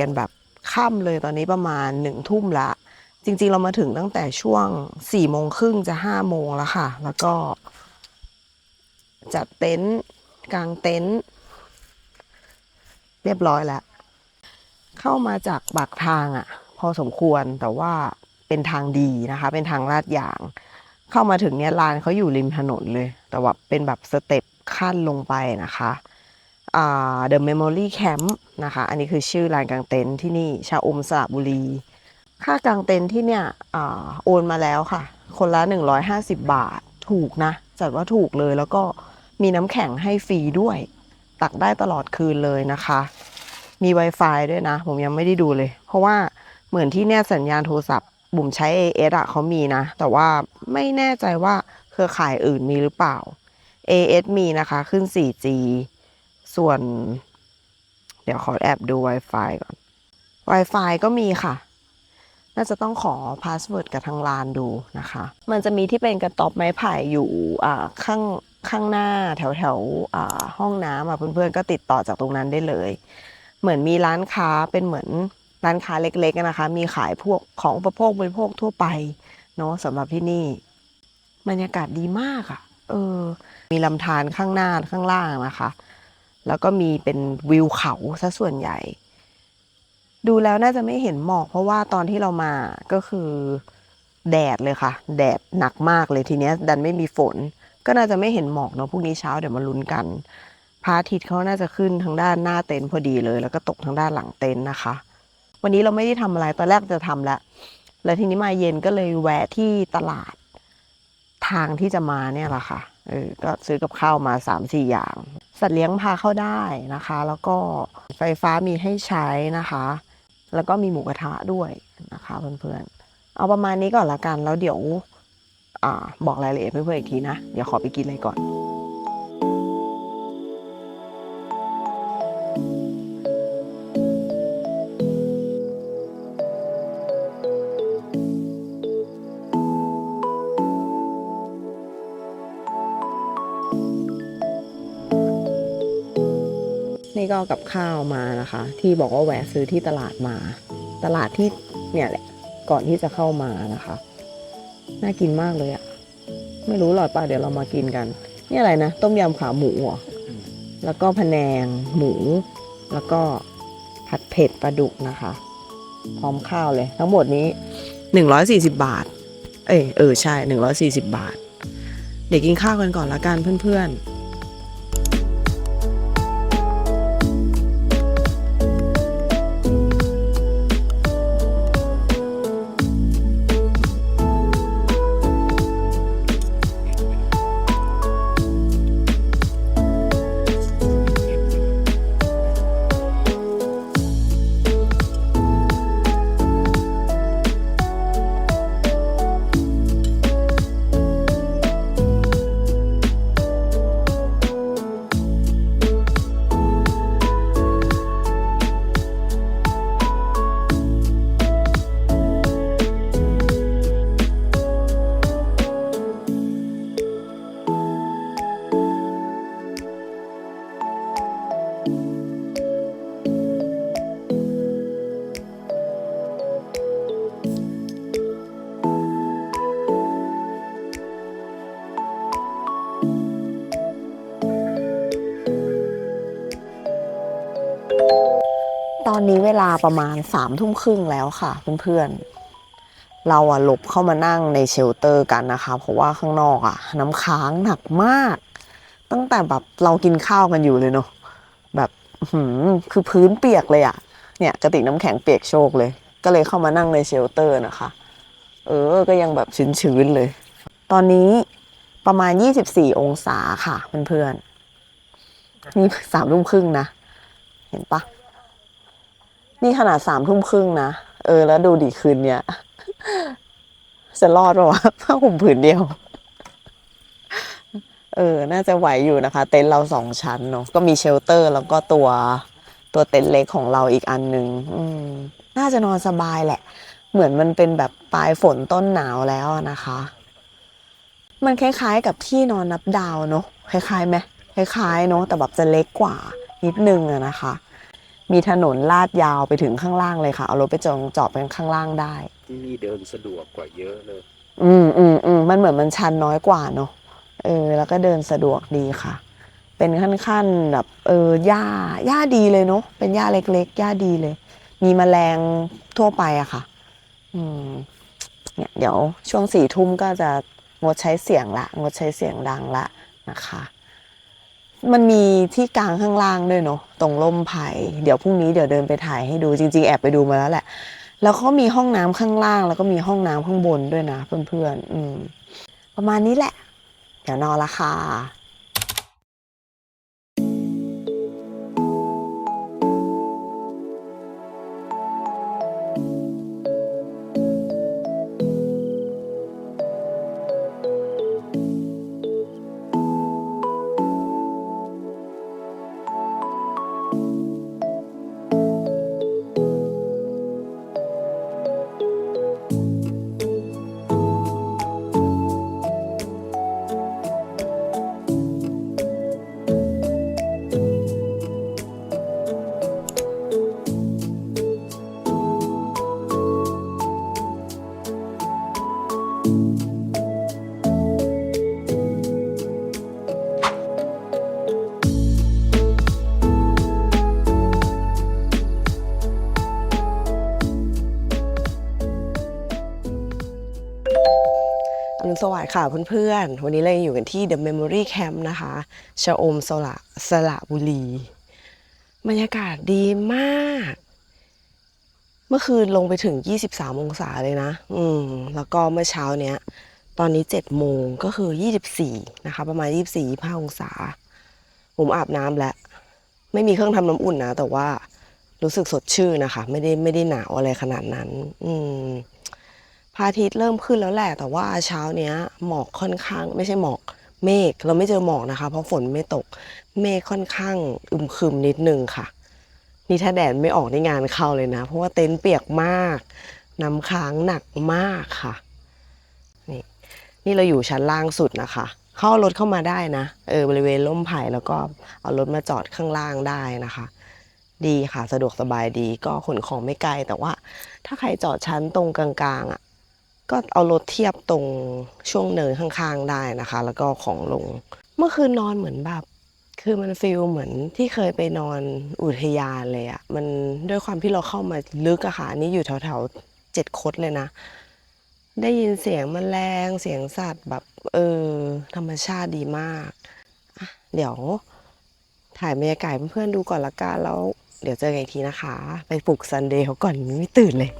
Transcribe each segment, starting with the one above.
กันแบบค่ำเลยตอนนี้ประมาณหนึ่งทุ่มละ จริง ๆ เรามาถึงตั้งแต่ช่วงสี่โมงครึ่งจะห้าโมงแล้วค่ะ แล้วก็ จัดเต็นท์กลางเต็นท์เรียบร้อยแล้ว เข้ามาจากปากทางอะ่ะ พอสมควรแต่ว่าเป็นทางดีนะคะ เป็นทางลาดยาง เข้ามาถึงเนี่ยลานเขาอยู่ริมถนนเลย แต่ว่าเป็นแบบสเต็ปขั้นลงไปนะคะ อ่า The Memory Camp นะคะ อันนี้คือชื่อลานกางเต็นท์ที่นี่ชาอมสระบุรี ค่ากางเต็นท์ที่เนี่ยอโอนมาแล้วค่ะ คนละ 150 บาท ถูกนะ จัดว่าถูกเลยแล้วก็มีน้ำแข็งให้ฟรีด้วย ตักได้ตลอดคืนเลยนะคะ มี Wi-Fi ด้วยนะ ผมยังไม่ได้ดูเลย เพราะว่าเหมือนที่เนี่ยสัญญาณโทรศัพท์ บุ๋มใช้ AS อะเขามีนะ แต่ว่าไม่แน่ใจว่าเครือข่ายอื่นมีหรือเปล่า AS มีนะคะขึ้น 4G ส่วน เดี๋ยวขอแอบดู Wi-Fi ก่อน Wi-Fi ก็มีค่ะ น่าจะต้องขอพาสเวิร์ดกับทางลานดูนะคะ มันจะมีที่เป็นกระต๊อบไม้ไผ่อยู่อ่าข้างข้างหน้าแถวแถวอ่าห้องน้ำอะเพื่อนๆก็ติดต่อจากตรงนั้นได้เลย เหมือนมีร้านค้าเป็นเหมือนร้านค้าเล็กๆนะคะ มีขายพวกของอุปโภคบริโภคทั่วไปเนาะสำหรับที่นี่บรรยากาศดีมากอะ่ะ เออ มีลำธารข้างหน้าข้างล่างนะคะ แล้วก็มีเป็นวิวเขาซะส่วนใหญ่ ดูแล้วน่าจะไม่เห็นหมอก เพราะว่าตอนที่เรามาก็คือแดดเลยค่ะ แดดหนักมากเลยทีเนี้ย ดันไม่มีฝน ก็น่าจะไม่เห็นหมอกเนาะพรุ่งนี้เช้าเดี๋ยวมาลุ้นกันพระอาทิตย์เขาน่าจะขึ้นทางด้านหน้าเต็นท์พอดีเลย แล้วก็ตกทางด้านหลังเต็นท์นะคะ วันนี้เราไม่ได้ทำอะไรตอนแรกจะทำแล้วแล้วทีนี้มาเย็นก็เลยแวะที่ตลาดทางที่จะมาเนี่ยแหละค่ะเออก็ซื้อกับข้าวมาสามสี่อย่าง สัตว์เลี้ยงพาเข้าได้นะคะ แล้วก็ไฟฟ้ามีให้ใช้นะคะ แล้วก็มีหมูกระทะด้วยนะคะเพื่อนๆ เอาประมาณนี้ก่อนละกัน แล้วเดี๋ยวอบอกรายละเอียดเพื่อนๆอีกทีนะ เดี๋ยวขอไปกินอะไรก่อน นี่ก็กับข้าวมานะคะ ที่บอกว่าแวะซื้อที่ตลาดมา ตลาดที่เนี่ยแหละ ก่อนที่จะเข้ามานะคะ น่ากินมากเลยอะไม่รู้หรอดป่ะเดี๋ยวเรามากินกัน นี่อะไรนะ ต้มยำขาหมูแล้วก็พะแนงหมู แล้วก็ผัดเผ็ดปลาดุกนะคะ พร้อมข้าวเลย ทั้งหมดนี้หนึ่งร้อยสี่สิบบาท เอยเออใช่หนึ่งร้อยสี่สิบบาท เดี๋ยวกินข้าวกันก่อนละกันเพื่อนๆ อนนี้เวลาประมาณสามทุ่มครึ่งแล้วค่ะเพื่อนๆ เราอะหลบเข้ามานั่งในเชลเตอร์กันนะคะ เพราะว่าข้างนอกอะน้ำค้างหนักมาก ตั้งแต่แบบเรากินข้าวกันอยู่เลยเนาะแบบหือคือพื้นเปียกเลยอะเนี่ยกระติกน้ำแข็งเปียกโชกเลย ก็เลยเข้ามานั่งในเชลเตอร์นะคะ เออ ก็ยังแบบชื้นๆเลย ตอนนี้ประมาณ 24 องศาค่ะเพื่อนๆนี่สามทุ่มครึ่งนะ เห็นปะ นี่ขนาดสามทุ่มครึ่งนะ เออ แล้วดูดีคืนเนี้ย จะรอดปะวะผ้าห่มผืนเดียว เออ น่าจะไหวอยู่นะคะ เต็นท์เราสองชั้นเนาะก็มีเชลเตอร์แล้วก็ตัวตัวเต็นท์เล็กของเราอีกอันหนึ่งน่าจะนอนสบายแหละ เหมือนมันเป็นแบบปลายฝนต้นหนาวแล้วนะคะ มันคล้ายๆกับที่นอนนับดาวเนาะคล้ายๆไหมคล้ายๆเนาะแต่แบบจะเล็กกว่านิดนึงอะนะคะ มีถนนลาดยาวไปถึงข้างล่างเลยค่ะ เอารถไปจอดจอดเป็นข้างล่างได้ ที่นี่เดินสะดวกกว่าเยอะเลย อืมอืมอืมมันเหมือนมันชันน้อยกว่าเนอะเออ แล้วก็เดินสะดวกดีค่ะ เป็นขั้นๆแบบเออหญ้าหญ้าดีเลยเนอะเป็นหญ้าเล็กๆหญ้าดีเลย มีแมลงทั่วไปอะค่ะ อืมเนี่ยเดี๋ยวช่วงสี่ทุ่มก็จะงดใช้เสียงละ งดใช้เสียงดังละนะคะ มันมีที่กลางข้างล่างด้วยเนาะตรงร่มไผ่เดี๋ยวพรุ่งนี้เดี๋ยวเดินไปถ่ายให้ดูจริง ๆ แอบไปดูมาแล้วแหละ แล้วเขามีห้องน้ำข้างล่าง แล้วก็มีห้องน้ำข้างบนด้วยนะเพื่อนๆอืม ประมาณนี้แหละ เดี๋ยวนอนละค่ะ สวัสดิ์ค่ะเพื่อนๆ วันนี้เราอยู่กันที่ The Memory Camp นะคะชะอมสละสละบุรี บรรยากาศดีมาก เมื่อคืนลงไปถึง 23 องศาเลยนะ อืม แล้วก็เมื่อเช้าเนี้ย ตอนนี้ 7 โมงก็คือ 24 นะคะ ประมาณ 24 25 องศา ผมอาบน้ำแล้ว ไม่มีเครื่องทำน้ำอุ่นนะ แต่ว่ารู้สึกสดชื่นนะคะ ไม่ได้ไม่ได้หนาวอะไรขนาดนั้น อืม พระอาทิตย์เริ่มขึ้นแล้วแหละ แต่ว่าเช้าเนี้ยหมอกค่อนข้าง ไม่ใช่หมอกเมฆเราไม่เจอหมอกนะคะ เพราะฝนไม่ตก เมฆค่อนข้างอึมครึมนิดนึงค่ะ นี่ถ้าแดดไม่ออกในงานเข้าเลยนะ เพราะว่าเต็นท์เปียกมากน้ำค้างหนักมากค่ะ นี่นี่เราอยู่ชั้นล่างสุดนะคะ เข้ารถเข้ามาได้นะเออบริเวณร่มไผ่แล้วก็เอารถมาจอดข้างล่างได้นะคะดีค่ะสะดวกสบายดีก็ขนของไม่ไกล แต่ว่าถ้าใครจอดชั้นตรงกลางๆอะ ก็เอารถเทียบตรงช่วงเนินข้างๆได้นะคะ แล้วก็ของลง เมื่อคืนนอนเหมือนแบบ คือมันฟีลเหมือนที่เคยไปนอนอุทยานเลยอะมันด้วยความที่เราเข้ามาลึกอะค่ะอันนี่อยู่แถวๆเจ็ดคดเลยนะ ได้ยินเสียงแมลงเสียงสัตว์แบบ เออ ธรรมชาติดีมากอะเดี๋ยว ถ่ายบรรยากาศเพื่อนๆดูก่อนละกันแล้ว เดี๋ยวเจอกันอีกทีนะคะ ไปปลุกซันเดย์เขาก่อนไม่ตื่นเลย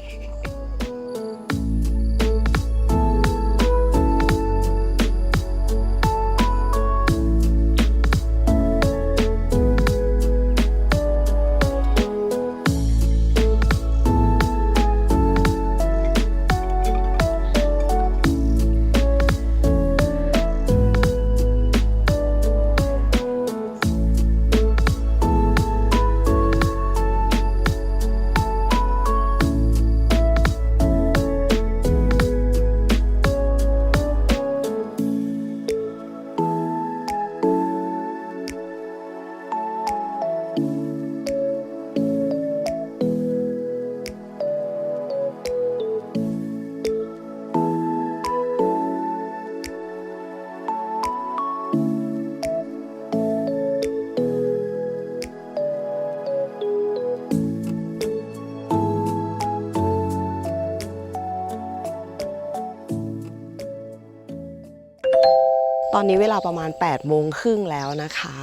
ตอนนี้เวลาประมาณ8โมงครึ่งแล้วนะคะ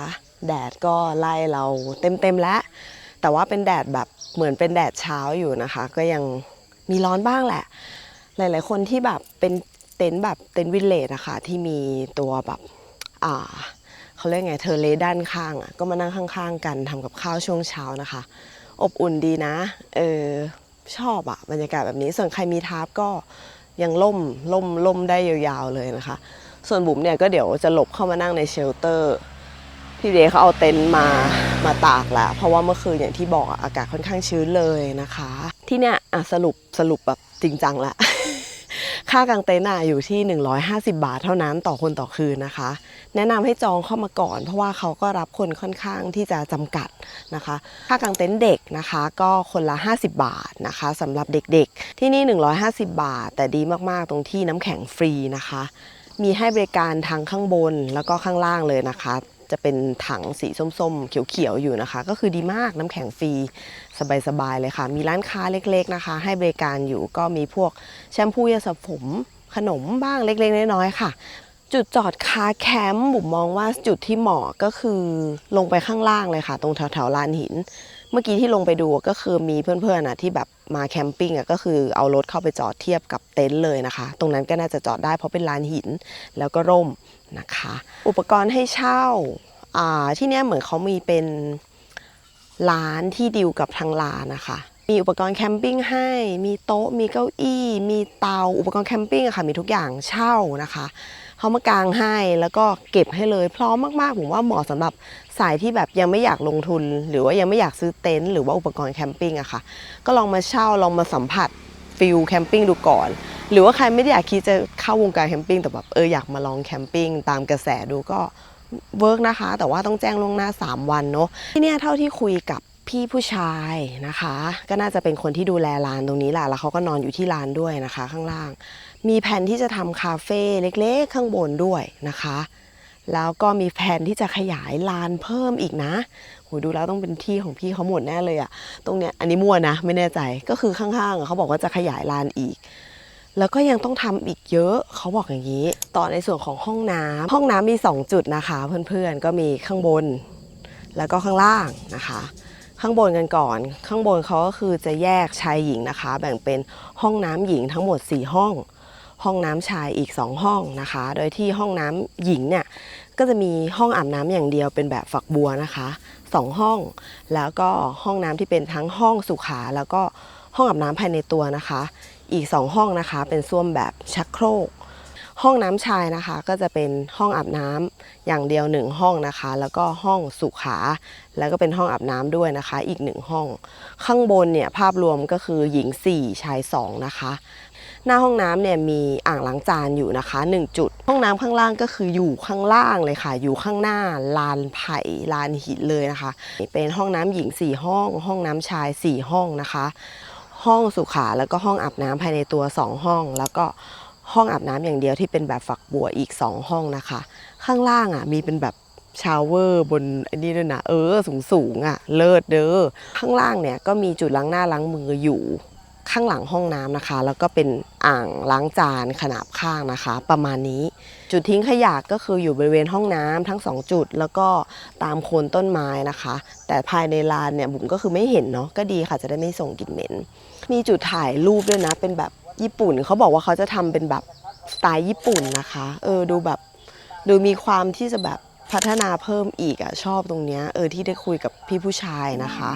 แดดก็ไล่เราเต็มๆแล้ว แต่ว่าเป็นแดดแบบเหมือนเป็นแดดเช้าอยู่นะคะ ก็ยังมีร้อนบ้างแหละ หลายๆคนที่แบบเป็นเต็นท์แบบเต็นท์วิลเลจอะค่ะที่มีตัวแบบอ่าเขาเรียกไงเทอร์เลด้านข้างอะก็มานั่งข้างๆ กันทำกับข้าวช่วงเช้านะคะ อบอุ่นดีนะเออชอบอะบรรยากาศแบบนี้ส่วนใครมีทาร์ปก็ยังล่มล่มล่มได้ยาวๆเลยนะคะ ส่วนบุ๋มเนี่ยก็เดี๋ยวจะหลบเข้ามานั่งในเชลเตอร์ พี่เดเขาเอาเต็นท์มามาตากแล้ว เพราะว่าเมื่อคืนอย่างที่บอกอากาศค่อนข้างชื้นเลยนะคะ ที่เนี่ยอะสรุปสรุปแบบจริงจังละค่ากางเต็นท์อะอยู่ที่ 150 บาทเท่านั้นต่อคนต่อคืนนะคะ แนะนำให้จองเข้ามาก่อน เพราะว่าเขาก็รับคนค่อนข้างที่จะจำกัดนะคะ ค่ากางเต็นท์เด็กนะคะ ก็คนละ 50 บาทนะคะสำหรับเด็กๆ ที่นี่ 150 บาท แต่ดีมากๆตรงที่น้ำแข็งฟรีนะคะ มีให้บริการทั้งข้างบนแล้วก็ข้างล่างเลยนะคะ จะเป็นถังสีส้มๆ เขียวๆ อยู่นะคะ ก็คือดีมากน้ำแข็งฟรีสบายๆ เลยค่ะ มีร้านค้าเล็กๆนะคะ ให้บริการอยู่ก็มีพวกแชมพูยาสระผมขนมบ้างเล็กๆ น้อยๆ ค่ะจุดจอดคาแคมป์บุ๋มมองว่าจุดที่เหมาะก็คือลงไปข้างล่างเลยค่ะ ตรงแถวๆลานหิน เมื่อกี้ที่ลงไปดูก็คือมีเพื่อนๆอะที่แบบ มาแคมปิ้งก็คือเอารถเข้าไปจอดเทียบกับเต็นท์เลยนะคะ ตรงนั้นก็น่าจะจอดได้เพราะเป็นลานหินแล้วก็ร่มนะคะ อุปกรณ์ให้เช่าที่เนี้ยเหมือนเขามีเป็นร้านที่ดิวกับทางร้านนะคะ มีอุปกรณ์แคมปิ้งให้ มีโต๊ะ มีเก้าอี้ มีเตา อุปกรณ์แคมปิ้งอะค่ะ มีทุกอย่างเช่านะคะ เขามากางให้แล้วก็เก็บให้เลยพร้อมมากๆผมว่าเหมาะสำหรับสายที่แบบยังไม่อยากลงทุน หรือว่ายังไม่อยากซื้อเต็นท์หรือว่าอุปกรณ์แคมปิ้งอะค่ะ ก็ลองมาเช่าลองมาสัมผัสฟิลแคมปิ้งดูก่อน หรือว่าใครไม่ได้อยากคิดจะเข้าวงการแคมปิ้งแต่แบบเอออยากมาลองแคมปิ้งตามกระแสดูก็เวิร์กนะคะ แต่ว่าต้องแจ้งล่วงหน้า 3 วันเนาะที่เนี่ยเท่าที่คุยกับพี่ผู้ชายนะคะ ก็น่าจะเป็นคนที่ดูแลลานตรงนี้แหละแล้วเขาก็นอนอยู่ที่ลานด้วยนะคะ ข้างล่าง มีแผนที่จะทำคาเฟ่เล็กๆ ข้างบนด้วยนะคะ แล้วก็มีแผนที่จะขยายลานเพิ่มอีกนะโหดูแล้วต้องเป็นที่ของพี่เขาหมดแน่เลยอะตรงเนี้ยอันนี้มั่วนะไม่แน่ใจก็คือข้างๆเขาบอกว่าจะขยายลานอีกแล้วก็ยังต้องทำอีกเยอะเขาบอกอย่างนี้ ต่อในส่วนของห้องน้ำห้องน้ำมี 2 จุดนะคะ เพื่อนๆก็มีข้างบน แล้วก็ข้างล่างนะคะ ข้างบนกันก่อน ข้างบนเขาก็คือจะแยกชายหญิงนะคะ แบ่งเป็นห้องน้ำหญิงทั้งหมด 4 ห้อง ห้องน้ำชายอีก 2 ห้องนะคะ โดยที่ห้องน้ำหญิงเนี่ยก็จะมีห้องอาบน้ำอย่างเดียวเป็นแบบฝักบัวนะคะสองห้อง แล้วก็ห้องน้ำที่เป็นทั้งห้องสุขา แล้วก็ห้องอาบน้ำภายในตัวนะคะ อีก 2 ห้องนะคะ เป็นส้วมแบบชักโครก ห้องน้ำชายนะคะ ก็จะเป็นห้องอาบน้ำอย่างเดียวหนึ่งห้องนะคะ แล้วก็ห้องสุขา แล้วก็เป็นห้องอาบน้ำด้วยนะคะ อีกหนึ่งห้อง ข้างบนเนี่ยภาพรวมก็คือหญิง 4 ชาย 2 นะคะ หน้าห้องน้ำเนี่ยมีอ่างล้างจานอยู่นะคะ 1 จุด ห้องน้ำข้างล่างก็คืออยู่ข้างล่างเลยค่ะ อยู่ข้างหน้าลานไผ่ลานหินเลยนะคะ เป็นห้องน้ำหญิง 4 ห้อง ห้องน้ำชาย 4 ห้องนะคะ ห้องสุขาแล้วก็ห้องอาบน้ำภายในตัว 2 ห้องแล้วก็ ห้องอาบน้ำอย่างเดียวที่เป็นแบบฝักบัวอีก 2 ห้องนะคะ ข้างล่างอะมีเป็นแบบชาวเวอร์บนอันนี้ด้วยนะเออสูงสูงอะ เลิศเด้อข้างล่างเนี่ยก็มีจุดล้างหน้าล้างมืออยู่ข้างหลังห้องน้ำนะคะ แล้วก็เป็นอ่างล้างจานขนาบข้างนะคะ ประมาณนี้จุดทิ้งขยะก็คืออยู่บริเวณห้องน้ำทั้งสองจุด แล้วก็ตามโคนต้นไม้นะคะ แต่ภายในลานเนี่ยบุ๋มก็คือไม่เห็นเนาะก็ดีค่ะจะได้ไม่ส่งกลิ่นเหม็น มีจุดถ่ายรูปด้วยนะเป็นแบบ ญี่ปุ่นเขาบอกว่าเขาจะทำเป็นแบบสไตล์ญี่ปุ่นนะคะ เออดูแบบดูมีความที่จะแบบพัฒนาเพิ่มอีกอะชอบตรงเนี้ยเออที่ได้คุยกับพี่ผู้ชายนะคะ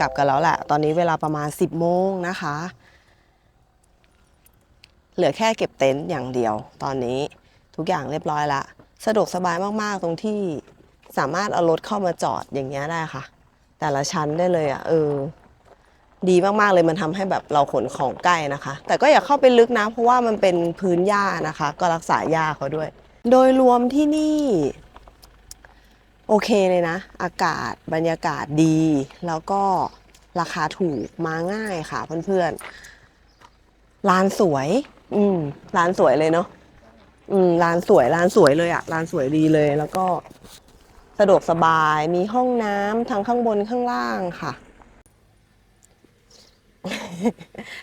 กลับกันแล้วแหละ ตอนนี้เวลาประมาณ 10โมงนะคะ เหลือแค่เก็บเต็นท์อย่างเดียว ตอนนี้ทุกอย่างเรียบร้อยละ สะดวกสบายมากๆตรงที่สามารถเอารถเข้ามาจอดอย่างเงี้ยได้ค่ะ แต่ละชั้นได้เลยอะเออ ดีมากๆเลยมันทำให้แบบเราขนของใกล้นะคะ แต่ก็อย่าเข้าไปลึกนะ เพราะว่ามันเป็นพื้นหญ้านะคะ ก็รักษาหญ้าเขาด้วย โดยรวมที่นี่ โอเคเลยนะ อากาศบรรยากาศดี แล้วก็ราคาถูกมาง่ายค่ะเพื่อนๆ ร้านสวย อืม ร้านสวยเลยเนาะอืม ร้านสวย ร้านสวยเลยอะร้านสวยดีเลย แล้วก็สะดวกสบาย มีห้องน้ำทั้งข้างบนข้างล่างค่ะ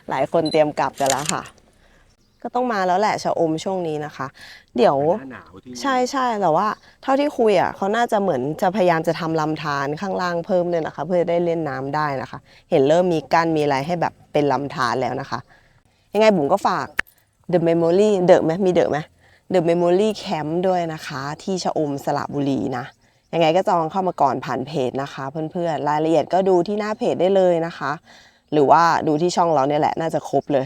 หลายคนเตรียมกลับกันแล้วค่ะ ก็ต้องมาแล้วแหละชะอมช่วงนี้นะคะ เดี๋ยวหน้าหนาวที่ใช่ใช่แต่ว่า เท่าที่คุยอะเขาน่าจะเหมือนจะพยายามจะทำลำธารข้างล่างเพิ่มเลยนะคะ เพื่อได้เล่นน้ำได้นะคะ เห็นเริ่มมีกั้นมีอะไรให้แบบเป็นลำธารแล้วนะคะ ยังไงบุ๋มก็ฝาก The Memory เดอะไหมมีเดอะไหม The Memory Camp ด้วยนะคะ ที่ชะอมสระบุรีนะ ยังไงก็จองเข้ามาก่อนผ่านเพจนะคะ เพื่อนๆ รายละเอียดก็ดูที่หน้าเพจได้เลยนะคะ หรือว่าดูที่ช่องเราเนี่ยแหละน่าจะครบเลย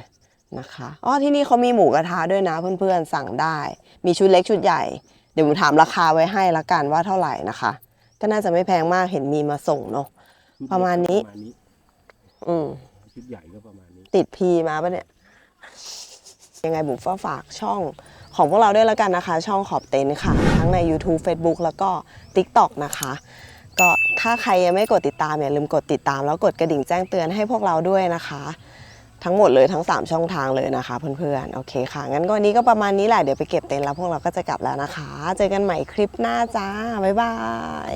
นะคะอ๋อที่นี่เขามีหมูกระทะด้วยนะเพื่อนๆสั่งได้ มีชุดเล็กชุดใหญ่ เดี๋ยวผมถามราคาไว้ให้ละกันว่าเท่าไหร่นะคะ ก็น่าจะไม่แพงมากเห็นมีมาส่งเนาะประมาณนี้ประมาณนี้ อืมชุดใหญ่ก็ประมาณนี้ ติดพีมาปะเนี่ย ยังไงบุ๋มก็ฝากช่องของพวกเราด้วยแล้วกันนะคะ ช่องขอบเต็นท์ค่ะ ทั้งใน YouTube Facebook แล้วก็ TikTok นะคะก็ถ้าใครยังไม่กดติดตามอย่าลืมกดติดตามแล้วกดกระดิ่งแจ้งเตือนให้พวกเราด้วยนะคะ ทั้งหมดเลยทั้ง 3 ช่องทางเลยนะคะเพื่อนๆ โอเคค่ะ งั้นก็วันนี้ก็ประมาณนี้แหละ เดี๋ยวไปเก็บเต็นท์แล้วพวกเราก็จะกลับแล้วนะคะ เจอกันใหม่คลิปหน้าจ้า บ๊ายบาย